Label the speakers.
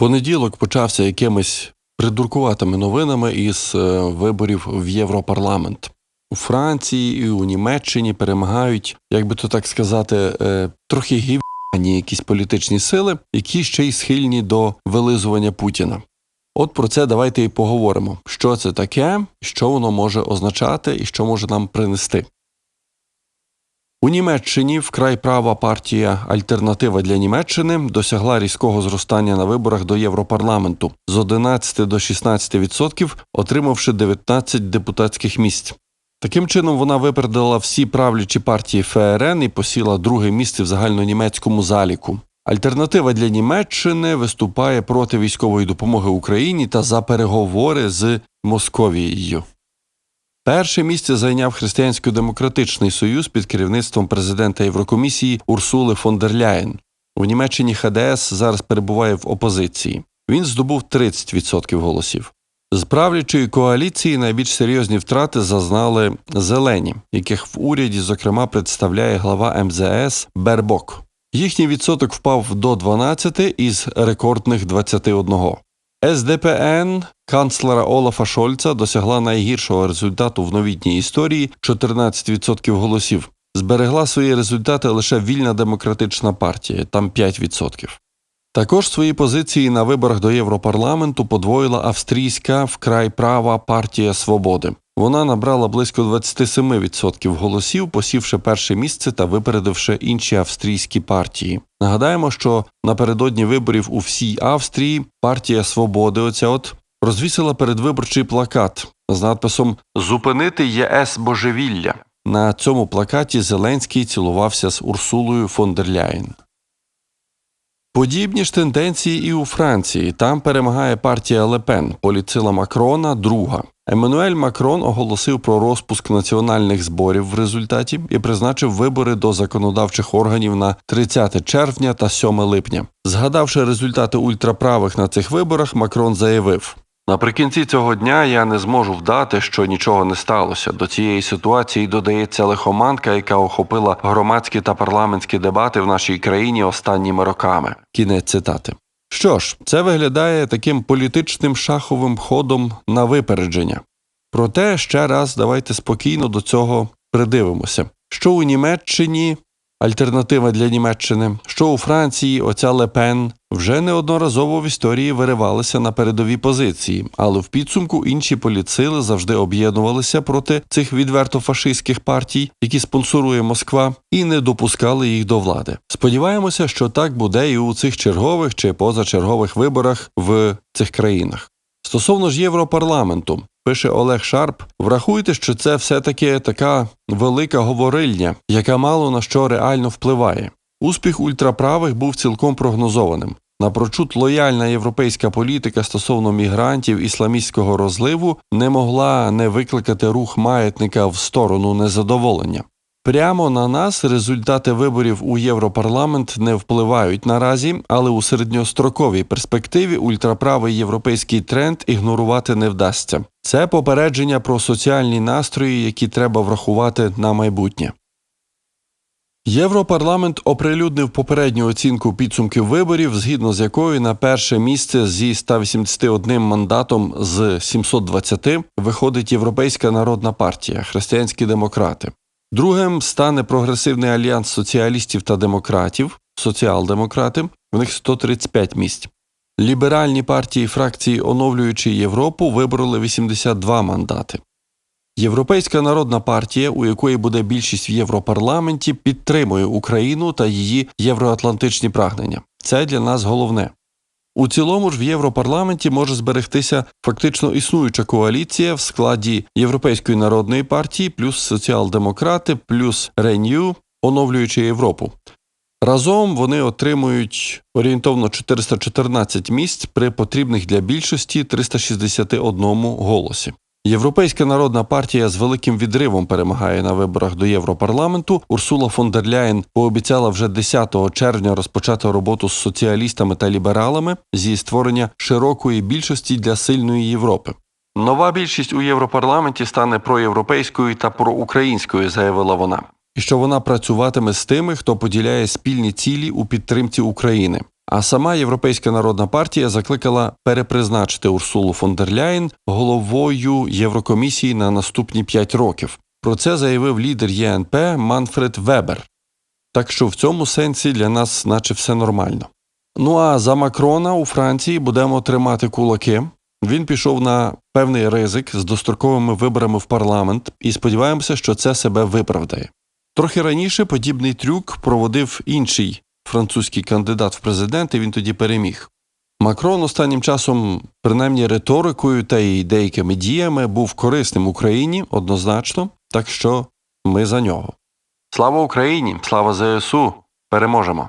Speaker 1: Понеділок почався якимись придуркуватими новинами із е, виборів в Європарламент. У Франції і у Німеччині перемагають, як би то так сказати, е, трохи гівні якісь політичні сили, які ще й схильні до вилизування Путіна. От про це давайте і поговоримо. Що це таке, що воно може означати і що може нам принести. У Німеччині вкрай права партія Альтернатива для Німеччини досягла різкого зростання на виборах до Європарламенту з 11 до 16%, отримавши 19 депутатських місць. Таким чином вона випередила всі правлячі партії ФРН і посіла друге місце в загальнонімецькому заліку. Альтернатива для Німеччини виступає проти військової допомоги Україні та за переговори з Московією. Перше місце зайняв Християнсько-демократичний союз під керівництвом президента Єврокомісії Урсули фон дер Ляєн. У Німеччині ХДС зараз перебуває в опозиції. Він здобув 30% голосів. З правлячої коаліції найбільш серйозні втрати зазнали зелені, яких в уряді, зокрема, представляє глава МЗС Бербок. Їхній відсоток впав до 12 із рекордних 21. СДПН канцлера Олафа Шольца досягла найгіршого результату в новітній історії 14% голосів. Зберегла свої результати лише вільна демократична партія, там 5%. Також свої позиції на виборах до Європарламенту подвоїла австрійська вкрай права партія свободи. Вона набрала близько 27% голосів, посівши перше місце та випередивши інші австрійські партії. Нагадаємо, що напередодні виборів у всій Австрії партія свободи, оця от розвісила передвиборчий плакат з надписом Зупинити ЄС божевілля. На цьому плакаті Зеленський цілувався з Урсулою фон дер Ляєн. Подібні ж тенденції і у Франції. Там перемагає партія Лепен, поліцила Макрона, друга. Еммануель Макрон оголосив про розпуск національних зборів в результаті і призначив вибори до законодавчих органів на 30 червня та 7 липня. Згадавши результати ультраправих на цих виборах, Макрон заявив: Наприкінці цього дня я не зможу вдати, що нічого не сталося. До цієї ситуації додається лихоманка, яка охопила громадські та парламентські дебати в нашій країні останніми роками. Кінець цитати. Що ж, це виглядає таким політичним шаховим ходом на випередження. Проте ще раз давайте спокійно до цього придивимося. Що у Німеччині альтернатива для Німеччини, що у Франції оця Лепен вже неодноразово в історії виривалися на передові позиції, але в підсумку інші політсили завжди об'єднувалися проти цих відверто фашистських партій, які спонсорує Москва, і не допускали їх до влади. Сподіваємося, що так буде і у цих чергових чи позачергових виборах в цих країнах. Стосовно ж Європарламенту, пише Олег Шарп, врахуйте, що це все-таки така велика говорильня, яка мало на що реально впливає. Успіх ультраправих був цілком прогнозованим. Напрочуд лояльна європейська політика стосовно мігрантів ісламістського розливу не могла не викликати рух маятника в сторону незадоволення. Прямо на нас результати виборів у Європарламент не впливають наразі, але у середньостроковій перспективі ультраправий європейський тренд ігнорувати не вдасться. Це попередження про соціальні настрої, які треба врахувати на майбутнє. Європарламент оприлюднив попередню оцінку підсумків виборів, згідно з якою на перше місце зі 181 мандатом з 720 виходить Європейська народна партія Християнські демократи. Другим стане прогресивний альянс соціалістів та демократів, соціал-демократи, в них 135 місць. Ліберальні партії фракції, оновлюючи Європу, вибороли 82 мандати. Європейська народна партія, у якої буде більшість в Європарламенті, підтримує Україну та її євроатлантичні прагнення. Це для нас головне. У цілому ж в Європарламенті може зберегтися фактично існуюча коаліція в складі Європейської народної партії, плюс соціал-демократи, плюс Renew, оновлюючи Європу. Разом вони отримують орієнтовно 414 місць при потрібних для більшості 361 голосі. Європейська народна партія з великим відривом перемагає на виборах до Європарламенту. Урсула фон дер Ляєн пообіцяла вже 10 червня розпочати роботу з соціалістами та лібералами зі створення широкої більшості для сильної Європи. Нова більшість у Європарламенті стане проєвропейською та проукраїнською, заявила вона, і що вона працюватиме з тими, хто поділяє спільні цілі у підтримці України. А сама Європейська народна партія закликала перепризначити Урсулу фон дер Ляєн головою Єврокомісії на наступні п'ять років. Про це заявив лідер ЄНП Манфред Вебер. Так що в цьому сенсі для нас, наче все нормально. Ну а за Макрона у Франції будемо тримати кулаки. Він пішов на певний ризик з достроковими виборами в парламент і сподіваємося, що це себе виправдає. Трохи раніше подібний трюк проводив інший французький кандидат в президенти. Він тоді переміг. Макрон останнім часом, принаймні риторикою та й деякими діями, був корисним Україні однозначно, так що ми за нього. Слава Україні! Слава ЗСУ! Переможемо!